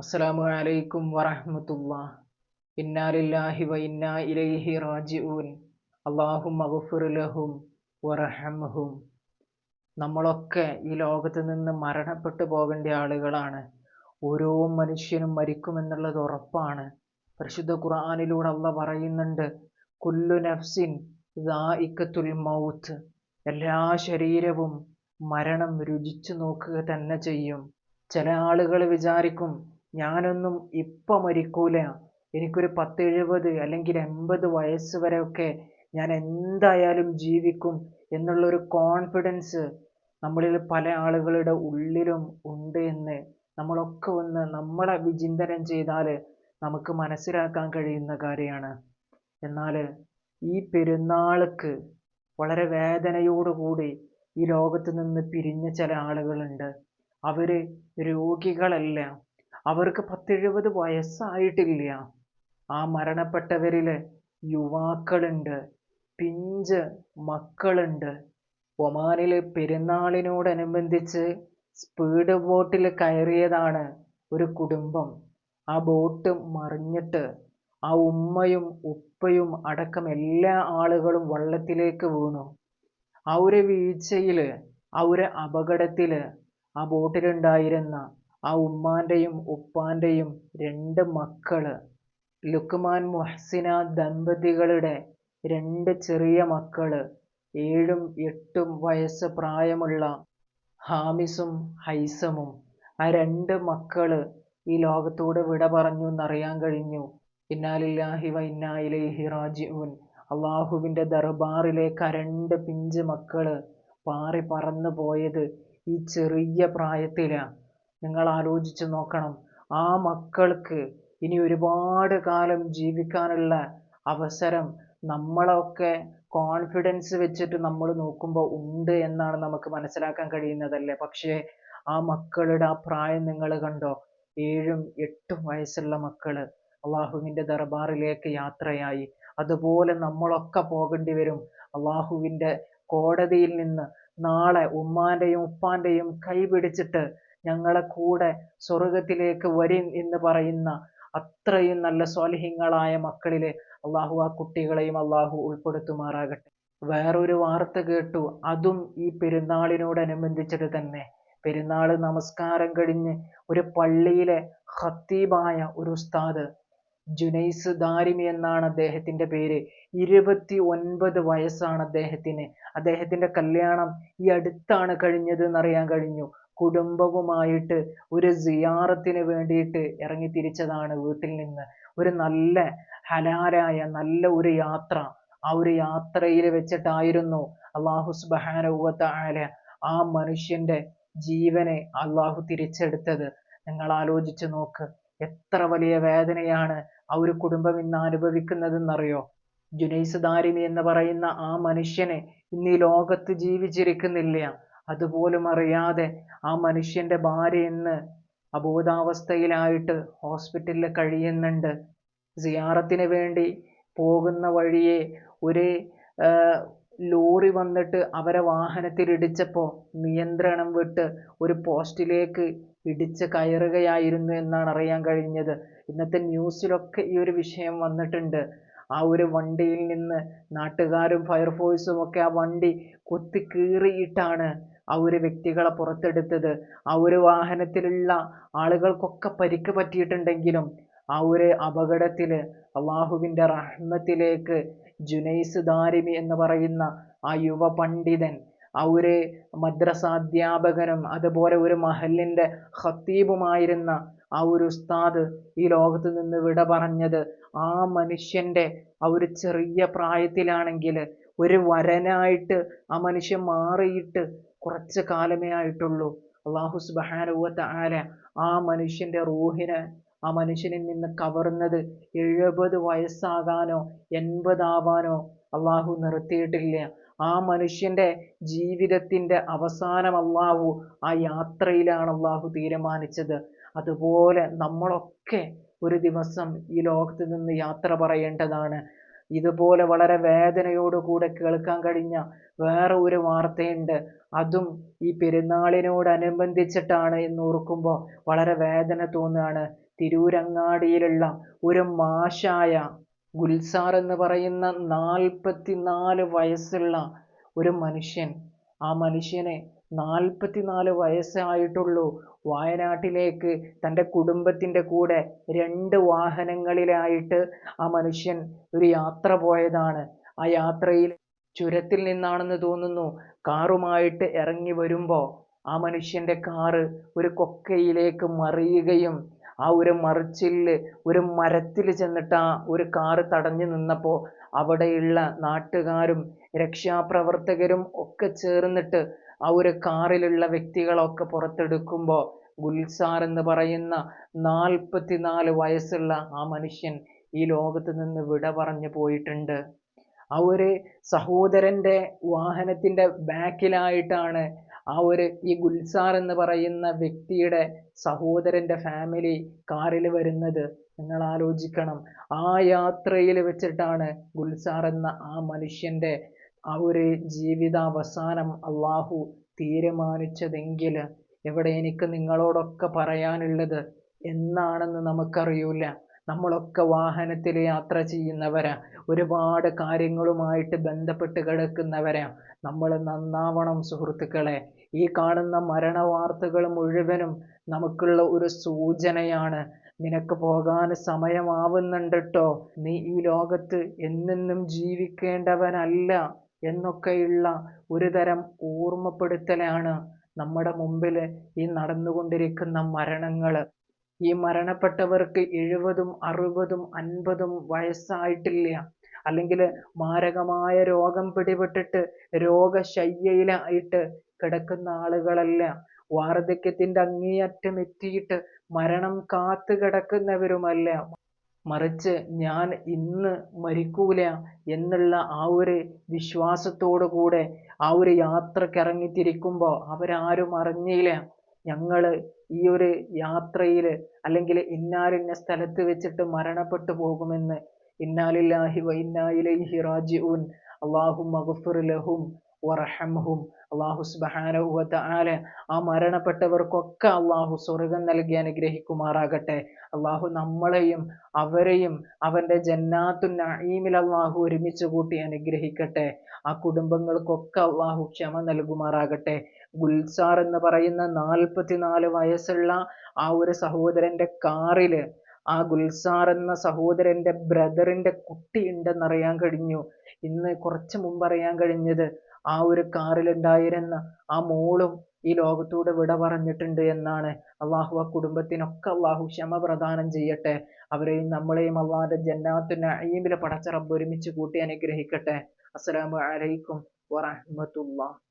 അസ്സലാമു അലൈക്കും വറഹമത്തുള്ള. ഇന്നാലില്ലാഹി ഇലൈഹി റാജിഊൻ. അള്ളാഹും ഗ്ഫിർ ലഹും വറഹംഹും നമ്മളൊക്കെ ഈ ലോകത്ത് നിന്ന് മരണപ്പെട്ടു പോകേണ്ട ആളുകളാണ്. ഓരോ മനുഷ്യനും മരിക്കുമെന്നുള്ളത് ഉറപ്പാണ്. പരിശുദ്ധ ഖുർആനിലൂടെ അള്ള പറയുന്നുണ്ട് കുല്ലു നഫ്സിൻ ദാഇക്കത്തുൽ മൗത്ത്. എല്ലാ ശരീരവും മരണം രുചിച്ചു നോക്കുക തന്നെ ചെയ്യും. ചില ആളുകൾ വിചാരിക്കും ഞാനൊന്നും ഇപ്പം മരിക്കൂല എനിക്കൊരു പത്ത് എഴുപത് അല്ലെങ്കിൽ എൺപത് വയസ്സ് വരെയൊക്കെ ഞാൻ എന്തായാലും ജീവിക്കും എന്നുള്ളൊരു കോൺഫിഡൻസ് നമ്മളിൽ പല ആളുകളുടെ ഉള്ളിലും ഉണ്ട് എന്ന് നമ്മളൊക്കെ ഒന്ന് നമ്മളെ വിചിന്തനം ചെയ്താൽ നമുക്ക് മനസ്സിലാക്കാൻ കഴിയുന്ന കാര്യമാണ്. എന്നാൽ ഈ പെരുന്നാൾക്ക് വളരെ വേദനയോടുകൂടി ഈ ലോകത്ത് നിന്ന് പിരിഞ്ഞ ചില ആളുകളുണ്ട്. അവർ രോഗികളല്ല. അവർക്ക് പത്തെഴുപത് വയസ്സായിട്ടില്ല. ആ മരണപ്പെട്ടവരിൽ യുവാക്കളുണ്ട് പിഞ്ച് മക്കളുണ്ട്. ഒമാനിൽ പെരുന്നാളിനോടനുബന്ധിച്ച് സ്പീഡ് ബോട്ടിൽ കയറിയതാണ് ഒരു കുടുംബം. ആ ബോട്ട് മറിഞ്ഞിട്ട് ആ ഉമ്മയും ഉപ്പയും അടക്കം എല്ലാ ആളുകളും വള്ളത്തിലേക്ക് വീണു. ആ ഒരു വീഴ്ചയിൽ ആ ഒരു അപകടത്തിൽ ആ ബോട്ടിലുണ്ടായിരുന്ന ആ ഉമ്മാന്റെയും ഉപ്പാന്റെയും രണ്ട് മക്കൾ ലുക്മാൻ മുഹ്സിന ദമ്പതികളുടെ രണ്ട് ചെറിയ മക്കൾ ഏഴും എട്ടും വയസ്സ് പ്രായമുള്ള ഹാമിസും ഹൈസമും. ആ രണ്ട് മക്കൾ ഈ ലോകത്തോട് വിട പറഞ്ഞു എന്നറിയാൻ കഴിഞ്ഞു. ഇന്നാലില്ലാഹി വ ഇന്നാ ഇലൈഹി റാജിഊൻ. അള്ളാഹുവിന്റെ ദർബാറിലെ കരണ്ട് രണ്ട് പിഞ്ച് മക്കൾ പാറി പറന്നു പോയത് ഈ ചെറിയ പ്രായത്തിലാണ് നിങ്ങൾ ആലോചിച്ച് നോക്കണം. ആ മക്കൾക്ക് ഇനി ഒരുപാട് കാലം ജീവിക്കാനുള്ള അവസരം നമ്മളൊക്കെ കോൺഫിഡൻസ് വെച്ചിട്ട് നമ്മൾ നോക്കുമ്പോൾ ഉണ്ട് എന്നാണ് നമുക്ക് മനസ്സിലാക്കാൻ കഴിയുന്നതല്ലേ? പക്ഷേ ആ മക്കളുടെ ആ പ്രായം നിങ്ങൾ കണ്ടോ? ഏഴും എട്ടും വയസ്സുള്ള മക്കൾ അള്ളാഹുവിന്റെ ദർബാറിലേക്ക് യാത്രയായി. അതുപോലെ നമ്മളൊക്കെ പോകേണ്ടി വരും. അള്ളാഹുവിന്റെ കോടതിയിൽ നിന്ന് നാളെ ഉമ്മാന്റെയും ഉപ്പാന്റെയും കൈ പിടിച്ചിട്ട് ഞങ്ങളെ കൂടെ സ്വർഗത്തിലേക്ക് വരും എന്ന് പറയുന്ന അത്രയും നല്ല സ്വാലിഹ്യങ്ങളായ മക്കളിലെ അള്ളാഹു ആ കുട്ടികളെയും അള്ളാഹു ഉൾപ്പെടുത്തുമാറാകട്ടെ. വേറൊരു വാർത്ത കേട്ടു. അതും ഈ പെരുന്നാളിനോടനുബന്ധിച്ചിട്ട് തന്നെ. പെരുന്നാൾ നമസ്കാരം കഴിഞ്ഞ് ഒരു പള്ളിയിലെ ഹത്തീബായ ഒരു ഉസ്താദ് ജുനൈസ് ദാരിമി എന്നാണ് അദ്ദേഹത്തിന്റെ പേര്. ഇരുപത്തി ഒൻപത് വയസ്സാണ് അദ്ദേഹത്തിന്. അദ്ദേഹത്തിന്റെ കല്യാണം ഈ അടുത്താണ് കഴിഞ്ഞത് എന്നറിയാൻ കഴിഞ്ഞു. കുടുംബവുമായിട്ട് ഒരു സിയാറത്തിന് വേണ്ടിയിട്ട് ഇറങ്ങി തിരിച്ചതാണ് വീട്ടിൽ നിന്ന്. ഒരു നല്ല ഹലാലായ നല്ല ഒരു യാത്ര. ആ ഒരു യാത്രയിൽ വെച്ചിട്ടായിരുന്നു അള്ളാഹു സുബാനുവത്ത ആ മനുഷ്യന്റെ ജീവനെ അള്ളാഹു തിരിച്ചെടുത്തത്. നിങ്ങൾ ആലോചിച്ചു നോക്ക് എത്ര വലിയ വേദനയാണ് ആ ഒരു കുടുംബം ഇന്ന് അനുഭവിക്കുന്നതെന്നറിയോ? ജുനൈസ് ദാരിമി എന്ന് പറയുന്ന ആ മനുഷ്യനെ ഇന്ന് ഈ ലോകത്ത് ജീവിച്ചിരിക്കുന്നില്ല. അതുപോലും അറിയാതെ ആ മനുഷ്യന്റെ ഭാര്യ ഇന്ന് അബോധാവസ്ഥയിലായിട്ട് ഹോസ്പിറ്റലിൽ കഴിയുന്നുണ്ട്. സിയാറത്തിന് വേണ്ടി പോകുന്ന വഴിയെ ഒരു ലോറി വന്നിട്ട് അവരെ വാഹനത്തിൽ ഇടിച്ചപ്പോൾ നിയന്ത്രണം വിട്ട് ഒരു പോസ്റ്റിലേക്ക് ഇടിച്ച് കയറുകയായിരുന്നു എന്നാണ് അറിയാൻ കഴിഞ്ഞത്. ഇന്നത്തെ ന്യൂസിലൊക്കെ ഈ ഒരു വിഷയം വന്നിട്ടുണ്ട്. ആ ഒരു വണ്ടിയിൽ നിന്ന് നാട്ടുകാരും ഫയർഫോഴ്സും ഒക്കെ ആ വണ്ടി കുത്തി കീറിയിട്ടാണ് ആ ഒരു വ്യക്തികളെ പുറത്തെടുത്തത് ആ ഒരു വാഹനത്തിലുള്ള ആളുകൾക്കൊക്കെ പരിക്ക് പറ്റിയിട്ടുണ്ടെങ്കിലും ആ ഒരു അപകടത്തിൽ അള്ളാഹുവിന്റെ റഹ്മത്തിലേക്ക് ജുനൈസ് ദാരിമി എന്ന് പറയുന്ന ആ യുവ പണ്ഡിതൻ ആ ഒരു മദ്രസാധ്യാപകനും അതുപോലെ ഒരു മഹലിന്റെ ഹത്തീബുമായിരുന്ന ആ ഒരു ഉസ്താദ് ഈ ലോകത്ത് നിന്ന് വിട പറഞ്ഞത് ആ മനുഷ്യന്റെ ആ ഒരു ചെറിയ പ്രായത്തിലാണെങ്കിൽ ഒരു വരനായിട്ട് ആ മനുഷ്യൻ മാറിയിട്ട് കുറച്ച് കാലമേ ആയിട്ടുള്ളൂ. അള്ളാഹു സുബാനുവത്ത ആല ആ മനുഷ്യന്റെ റൂഹിനെ ആ മനുഷ്യനിൽ നിന്ന് കവർന്നത് എഴുപത് വയസ്സാകാനോ എൺപതാവാനോ അള്ളാഹു നിർത്തിയിട്ടില്ല. ആ മനുഷ്യന്റെ ജീവിതത്തിന്റെ അവസാനം അള്ളാഹു ആ യാത്രയിലാണ് അള്ളാഹു തീരുമാനിച്ചത്. അതുപോലെ നമ്മളൊക്കെ ഒരു ദിവസം ഈ ലോകത്ത് നിന്ന് യാത്ര പറയേണ്ടതാണ്. ഇതുപോലെ വളരെ വേദനയോടുകൂടെ കേൾക്കാൻ കഴിഞ്ഞ വേറെ ഒരു വാർത്തയുണ്ട്. അതും ഈ പെരുന്നാളിനോടനുബന്ധിച്ചിട്ടാണ് എന്ന് ഓർക്കുമ്പോൾ വളരെ വേദന തോന്നുകയാണ്. തിരൂരങ്ങാടിയിലുള്ള ഒരു മാഷായ ഗുൽസാർ എന്ന് പറയുന്ന നാൽപ്പത്തിനാല് വയസ്സുള്ള ഒരു മനുഷ്യൻ ആ മനുഷ്യന് നാൽപ്പത്തിനാല് വയസ്സായിട്ടുള്ളൂ. വയനാട്ടിലേക്ക് തന്റെ കുടുംബത്തിന്റെ കൂടെ രണ്ട് വാഹനങ്ങളിലായിട്ട് ആ മനുഷ്യൻ ഒരു യാത്ര പോയതാണ്. ആ യാത്രയിൽ ചുരത്തിൽ നിന്നാണെന്ന് തോന്നുന്നു. കാറുമായിട്ട് ഇറങ്ങി വരുമ്പോൾ ആ മനുഷ്യന്റെ കാറ് ഒരു കൊക്കയിലേക്ക് മറിയുകയും ആ ഒരു മറിച്ചിൽ ഒരു മരത്തിൽ ചെന്നിട്ട് ആ ഒരു കാറ് തടഞ്ഞു നിന്നപ്പോൾ അവിടെയുള്ള നാട്ടുകാരും രക്ഷാപ്രവർത്തകരും ഒക്കെ ചേർന്നിട്ട് ആ ഒരു കാറിലുള്ള വ്യക്തികളൊക്കെ പുറത്തെടുക്കുമ്പോൾ ഗുൽസാർ എന്ന് പറയുന്ന നാൽപ്പത്തിനാല് വയസ്സുള്ള ആ മനുഷ്യൻ ഈ ലോകത്ത് നിന്ന് വിട പറഞ്ഞു പോയിട്ടുണ്ട്. ആ ഒരു സഹോദരന്റെ വാഹനത്തിന്റെ ബാക്കിലായിട്ടാണ് ആ ഒരു ഈ ഗുൽസാർ എന്ന് പറയുന്ന വ്യക്തിയുടെ സഹോദരന്റെ ഫാമിലി കാറിൽ വരുന്നത്. നിങ്ങൾ ആലോചിക്കണം. ആ യാത്രയിൽ വെച്ചിട്ടാണ് ഗുൽസാർ എന്ന ആ മനുഷ്യന്റെ ഒരു ജീവിതാവസാനം അള്ളാഹു തീരുമാനിച്ചതെങ്കിൽ ഇവിടെ എനിക്ക് നിങ്ങളോടൊക്കെ പറയാനുള്ളത് എന്നാണെന്ന് നമുക്കറിയൂല. നമ്മളൊക്കെ വാഹനത്തിൽ യാത്ര ചെയ്യുന്നവരാ ഒരുപാട് കാര്യങ്ങളുമായിട്ട് ബന്ധപ്പെട്ട് കിടക്കുന്നവരാ. നമ്മൾ നന്നാവണം സുഹൃത്തുക്കളെ. ഈ കാണുന്ന മരണ വാർത്തകൾ മുഴുവനും നമുക്കുള്ള ഒരു സൂചനയാണ്. നിനക്ക് പോകാൻ സമയമാവുന്നുണ്ടട്ടോ നീ ഈ ലോകത്ത് എന്നെന്നും ജീവിക്കേണ്ടവനല്ല. എന്നൊക്കെയുള്ള ഒരു തരം ഓർമ്മപ്പെടുത്തലാണ് നമ്മുടെ മുമ്പിൽ ഈ നടന്നുകൊണ്ടിരിക്കുന്ന മരണങ്ങൾ. ഈ മരണപ്പെട്ടവർക്ക് എഴുപതും അറുപതും അൻപതും വയസ്സായിട്ടില്ല. അല്ലെങ്കിൽ മാരകമായ രോഗം പിടിപെട്ടിട്ട് രോഗശയ്യയിലായിട്ട് കിടക്കുന്ന ആളുകളല്ല. വാർദ്ധക്യത്തിന്റെ അങ്ങേയറ്റം എത്തിയിട്ട് മരണം കാത്തു കിടക്കുന്നവരുമല്ല. മറിച്ച് ഞാൻ ഇന്ന് മരിക്കൂല എന്നുള്ള ആ ഒരു വിശ്വാസത്തോടു കൂടെ ആ ഒരു യാത്രയ്ക്ക് ഇറങ്ങിത്തിരിക്കുമ്പോൾ അവരാരും അറിഞ്ഞില്ല. ഞങ്ങൾ ഈ ഒരു യാത്രയിൽ അല്ലെങ്കിൽ ഇന്നാലിന്ന സ്ഥലത്ത് വെച്ചിട്ട് മരണപ്പെട്ടു പോകുമെന്ന്. ഇന്നാലില്ലാഹി വ ഇന്നാ ഇലൈഹി റാജിഊൻ. അള്ളാഹു മഗ്ഫിർ ലഹും വറഹംഹും അള്ളാഹു സുബ്ഹാനഹു വ ആ മരണപ്പെട്ടവർക്കൊക്കെ അള്ളാഹു സ്വർഗം നൽകി അനുഗ്രഹിക്കുമാറാകട്ടെ. അള്ളാഹു നമ്മളെയും അവരെയും അവന്റെ ജന്നാത്തു നഈമിൽ അള്ളാഹു ഒരുമിച്ച് കൂട്ടി അനുഗ്രഹിക്കട്ടെ. ആ കുടുംബങ്ങൾക്കൊക്കെ അള്ളാഹു ക്ഷമ നൽകുമാറാകട്ടെ. ഗുൽസാർ എന്ന് പറയുന്ന നാൽപ്പത്തിനാല് വയസ്സുള്ള ആ ഒരു സഹോദരന്റെ കാറിൽ ആ ഗുൽസാർ എന്ന സഹോദരന്റെ ബ്രദറിന്റെ കുട്ടി ഉണ്ടെന്നറിയാൻ കഴിഞ്ഞു. ഇന്ന് കുറച്ച് മുമ്പ് അറിയാൻ കഴിഞ്ഞത് ആ ഒരു കാറിലുണ്ടായിരുന്ന ആ മോളും ഈ ലോകത്തോട് വിട പറഞ്ഞിട്ടുണ്ട് എന്നാണ് അള്ളാഹു ആ കുടുംബത്തിനൊക്കെ അള്ളാഹു ക്ഷമ പ്രദാനം ചെയ്യട്ടെ. അവരെയും നമ്മളെയും അള്ളാഹിന്റെ ജന്നാത്തു നഈമിൽ പടച്ച റബ്ബ് ഒരുമിച്ച് കൂട്ടി അനുഗ്രഹിക്കട്ടെ. അസ്സലാമു അലൈക്കും വറഹ്മത്തുള്ളാഹ്.